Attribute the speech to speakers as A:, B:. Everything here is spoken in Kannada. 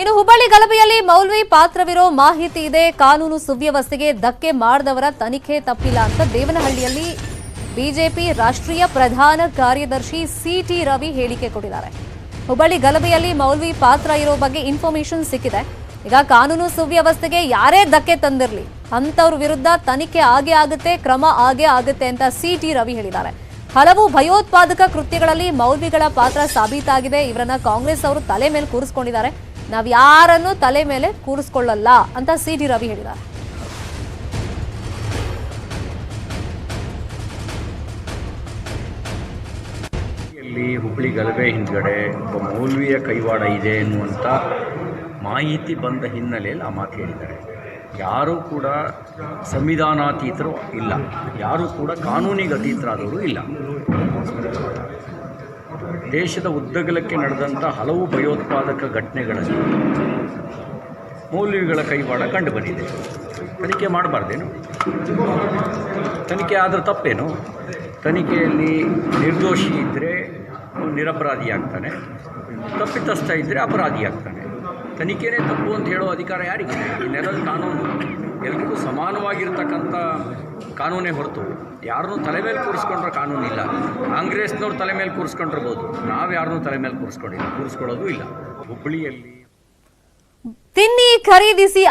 A: ಇನ್ನು ಹುಬ್ಬಳ್ಳಿ ಗಲಭೆಯಲ್ಲಿ ಮೌಲ್ವಿ ಪಾತ್ರವಿರೋ ಮಾಹಿತಿ ಇದೆ. ಕಾನೂನು ಸುವ್ಯವಸ್ಥೆಗೆ ಧಕ್ಕೆ ಮಾಡಿದವರ ತನಿಖೆ ತಪ್ಪಿಲ್ಲ ಅಂತ ದೇವನಹಳ್ಳಿಯಲ್ಲಿ ಬಿಜೆಪಿ ರಾಷ್ಟ್ರೀಯ ಪ್ರಧಾನ ಕಾರ್ಯದರ್ಶಿ ಸಿಟಿ ರವಿ ಹೇಳಿಕೆ ಕೊಟ್ಟಿದ್ದಾರೆ. ಹುಬ್ಬಳ್ಳಿ ಗಲಭೆಯಲ್ಲಿ ಮೌಲ್ವಿ ಪಾತ್ರ ಇರೋ ಬಗ್ಗೆ ಇನ್ಫಾರ್ಮೇಶನ್ ಸಿಕ್ಕಿದೆ. ಈಗ ಕಾನೂನು ಸುವ್ಯವಸ್ಥೆಗೆ ಯಾರೇ ಧಕ್ಕೆ ತಂದಿರಲಿ, ಅಂಥವ್ರ ವಿರುದ್ಧ ತನಿಖೆ ಆಗೇ ಆಗುತ್ತೆ, ಕ್ರಮ ಆಗೇ ಆಗುತ್ತೆ ಅಂತ ಸಿಟಿ ರವಿ ಹೇಳಿದ್ದಾರೆ. ಹಲವು ಭಯೋತ್ಪಾದಕ ಕೃತ್ಯಗಳಲ್ಲಿ ಮೌಲ್ವಿಗಳ ಪಾತ್ರ ಸಾಬೀತಾಗಿದೆ. ಇವರನ್ನ ಕಾಂಗ್ರೆಸ್ ಅವರು ತಲೆ ಮೇಲೆ ಕೂರಿಸ್ಕೊಂಡಿದ್ದಾರೆ. ನಾವ್ ಯಾರನ್ನು ತಲೆ ಮೇಲೆ ಕೂರಿಸ್ಕೊಳ್ಳಲ್ಲ ಅಂತ ಸಿ ಡಿ ರವಿ ಹೇಳಿದ್ದಾರೆ.
B: ಹುಬ್ಳಿ ಗಲಭೆ ಹಿಂದ್ಗಡೆ ಒಬ್ಬ ಮೌಲ್ವಿಯ ಕೈವಾಡ ಇದೆ ಎನ್ನುವಂಥ ಮಾಹಿತಿ ಬಂದ ಹಿನ್ನೆಲೆಯಲ್ಲಿ ಆ ಮಾತು ಹೇಳಿದ್ದಾರೆ. ಯಾರೂ ಕೂಡ ಸಂವಿಧಾನಾತೀತರು ಇಲ್ಲ. ಯಾರೂ ಕೂಡ ಕಾನೂನಿಗೆ ಅತೀತರಾದವರು ಇಲ್ಲ. ದೇಶದ ಉದ್ದಗಲಕ್ಕೆ ನಡೆದಂಥ ಹಲವು ಭಯೋತ್ಪಾದಕ ಘಟನೆಗಳಲ್ಲಿ ಮೌಲ್ಯಗಳ ಕೈವಾಡ ಕಂಡು ಬಂದಿದೆ ತನಿಖೆ ಮಾಡಬಾರ್ದೇನು? ತನಿಖೆ ಆದರೆ ತಪ್ಪೇನು? ತನಿಖೆಯಲ್ಲಿ ನಿರ್ದೋಷಿ ಇದ್ದರೆ ನಿರಪರಾಧಿ ಆಗ್ತಾನೆ. ತಪ್ಪಿತಸ್ಥ ಇದ್ದರೆ ಅಪರಾಧಿ ಆಗ್ತಾನೆ. ತನಿಖೆನೇ ತಪ್ಪು ಅಂತ ಹೇಳೋ ಅಧಿಕಾರ ಯಾರಿಗಿದೆ ಈ ನೆಲದ ಕಾನೂನು ಎಲ್ರಿಗೂ ಸಮಾನವಾಗಿರ್ತಕ್ಕಂಥ ಕಾನೂನೇ ಹೊರತು ಯಾರನ್ನೂ ತಲೆ ಮೇಲೆ ಕೂರಿಸ್ಕೊಂಡ್ರೆ ಕಾನೂನಿಲ್ಲ. ಕಾಂಗ್ರೆಸ್ನವ್ರು ತಲೆ ಮೇಲೆ ಕೂರಿಸ್ಕೊಂಡಿರ್ಬೋದು. ನಾವು ಯಾರನ್ನೂ ತಲೆ ಮೇಲೆ ಕೂರಿಸ್ಕೊಂಡಿಲ್ಲ. ಕೂರಿಸ್ಕೊಳ್ಳೋದು ಇಲ್ಲ. ಹುಬ್ಬಳ್ಳಿಯಲ್ಲಿ
A: ತಿನ್ನಿ ಖರೀದಿಸಿ